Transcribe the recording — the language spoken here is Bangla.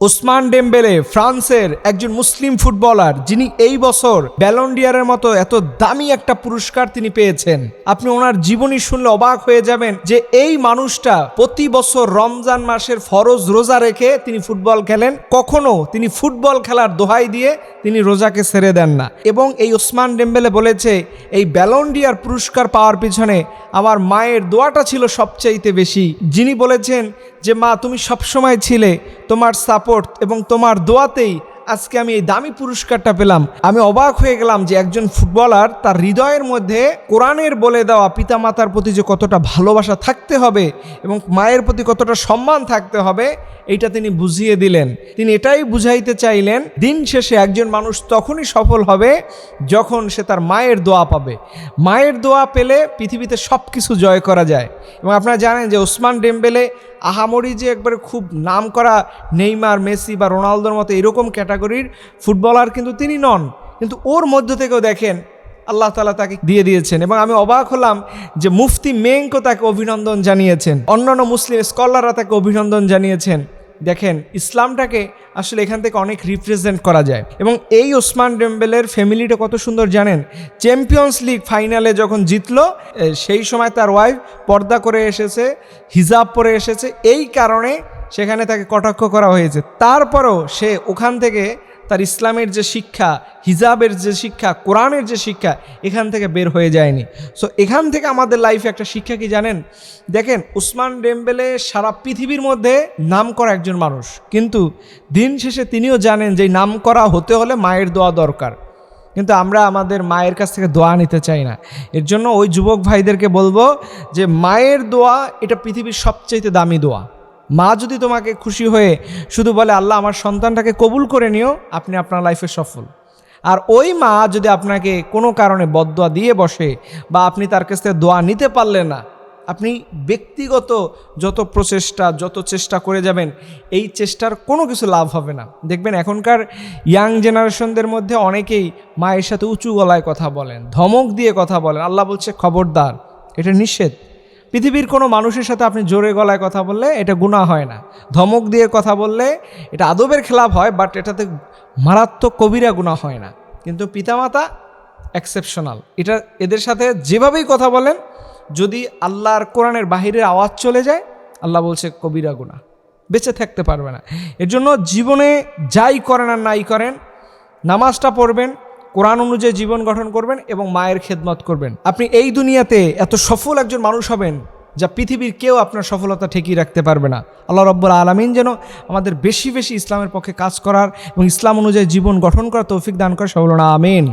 ওসমান ডেম্বেলে, ফ্রান্সের একজন মুসলিম ফুটবলার, যিনি এই বছর ব্যালন্ডিয়ারের মতো এত দামি একটা পুরস্কার তিনি পেয়েছেন। আপনি ওনার জীবনী শুনলে অবাক হয়ে যাবেন যে এই মানুষটা প্রতি বছর রমজান মাসের ফরজ রোজা রেখে তিনি ফুটবল খেলেন। কখনো তিনি ফুটবল খেলার দোহাই দিয়ে তিনি রোজাকে ছেড়ে দেন না। এবং এই ওসমান ডেম্বেলে বলেছে, এই ব্যালন্ডিয়ার পুরস্কার পাওয়ার পিছনে আমার মায়ের দোয়াটা ছিল সবচাইতে বেশি। যিনি বলেছেন যে, মা, তুমি সবসময় ছিলে তোমার সাপোর্ট এবং তোমার দোয়াতেই আজকে আমি এই দামি পুরস্কারটা পেলাম। আমি অবাক হয়ে গেলাম যে, একজন ফুটবলার তার হৃদয়ের মধ্যে কোরআনের বলে দেওয়া পিতা মাতার প্রতি যে কতটা ভালোবাসা থাকতে হবে এবং মায়ের প্রতি কতটা সম্মান থাকতে হবে, এইটা তিনি বুঝিয়ে দিলেন। তিনি এটাই বুঝাইতে চাইলেন, দিন শেষে একজন মানুষ তখনই সফল হবে যখন সে তার মায়ের দোয়া পাবে। মায়ের দোয়া পেলে পৃথিবীতে সব কিছু জয় করা যায়। এবং আপনারা জানেন যে, ওসমান ডেম্বেলে আহামরি যে একবারে খুব নাম করা নেইমার, মেসি বা রোনালদোর মতো এরকম ক্যাটাগরির ফুটবলার কিন্তু তিনি নন। কিন্তু ওর মধ্য থেকেও দেখেন আল্লাহ তালা তাকে দিয়ে দিয়েছেন এবং আমি অবাক হলাম যে মুফতি মেঙ্কও তাকে অভিনন্দন জানিয়েছেন। অন্যান্য মুসলিম স্কলাররা তাকে অভিনন্দন জানিয়েছেন। দেখেন, ইসলামটাকে আসলে এখান থেকে অনেক রিপ্রেজেন্ট করা যায়। এবং এই ওসমান ডেম্বেলের ফ্যামিলিটা কত সুন্দর জানেন? চ্যাম্পিয়ন্স লিগ ফাইনালে যখন জিতলো সেই সময় তার ওয়াইফ পর্দা করে এসেছে, হিজাব পরে এসেছে, এই কারণে সেখানে তাকে কটাক্ষ করা হয়েছে। তারপরও সে ওখান থেকে তার ইসলামের যে শিক্ষা, হিজাবের যে শিক্ষা, কোরআনের যে শিক্ষা, এখান থেকে বের হয়ে যায়নি। সো এখান থেকে আমাদের লাইফে একটা শিক্ষা কি জানেন? দেখেন, উসমান ডেম্বেলে সারা পৃথিবীর মধ্যে নাম করা একজন মানুষ। কিন্তু দিন শেষে তিনিও জানেন যে নাম করা হতে হলে মায়ের দোয়া দরকার। কিন্তু আমরা আমাদের মায়ের কাছ থেকে দোয়া নিতে চাই না। এর জন্য ওই যুবক ভাইদেরকে বলব যে মায়ের দোয়া এটা পৃথিবীর সবচাইতে দামি দোয়া। মা যদি তোমাকে খুশি হয়ে শুধু বলে, আল্লাহ, আমার সন্তানটাকে কবুল করে নিও, আপনি আপনার লাইফে সফল। আর ওই মা যদি আপনাকে কোনো কারণে বদদোয়া দিয়ে বসে বা আপনি তার কাছ থেকে দোয়া নিতে পারলেন না, আপনি ব্যক্তিগত যত প্রচেষ্টা, যত চেষ্টা করে যাবেন, এই চেষ্টার কোনো কিছু লাভ হবে না। দেখবেন এখনকার ইয়াং জেনারেশনদের মধ্যে অনেকেই মায়ের সাথে উঁচু গলায় কথা বলেন, ধমক দিয়ে কথা বলেন। আল্লাহ বলছে, খবরদার, এটা নিষেধ। পৃথিবীর কোনো মানুষের সাথে আপনি জোরে গলায় কথা বললে এটা গুণা হয় না। ধমক দিয়ে কথা বললে এটা আদবের খেলাপ হয় বাট এটাতে মারাত্মক কবিরা গুণা হয় না। কিন্তু পিতামাতা এক্সেপশনাল এটা এদের সাথে যেভাবেই কথা বলেন, যদি আল্লাহর কোরআনের বাহিরের আওয়াজ চলে যায়, আল্লাহ বলছে কবিরা গুণা বেঁচে থাকতে পারবে না। এর জন্য জীবনে যাই করেন আর নাই করেন, নামাজটা পড়বেন কোরআন অনুযায়ী জীবন গঠন করবেন এবং মায়ের খেদমত করবেন। আপনি এই দুনিয়াতে এত সফল একজন মানুষ হবেন যা পৃথিবীর কেউ আপনার সফলতা ঠেকিয়ে রাখতে পারবে না। আল্লাহ রব্বুল আলমিন যেন আমাদের বেশি বেশি ইসলামের পক্ষে কাজ করার এবং ইসলাম অনুযায়ী জীবন গঠন করার তৌফিক দান করে সবল না আমিন।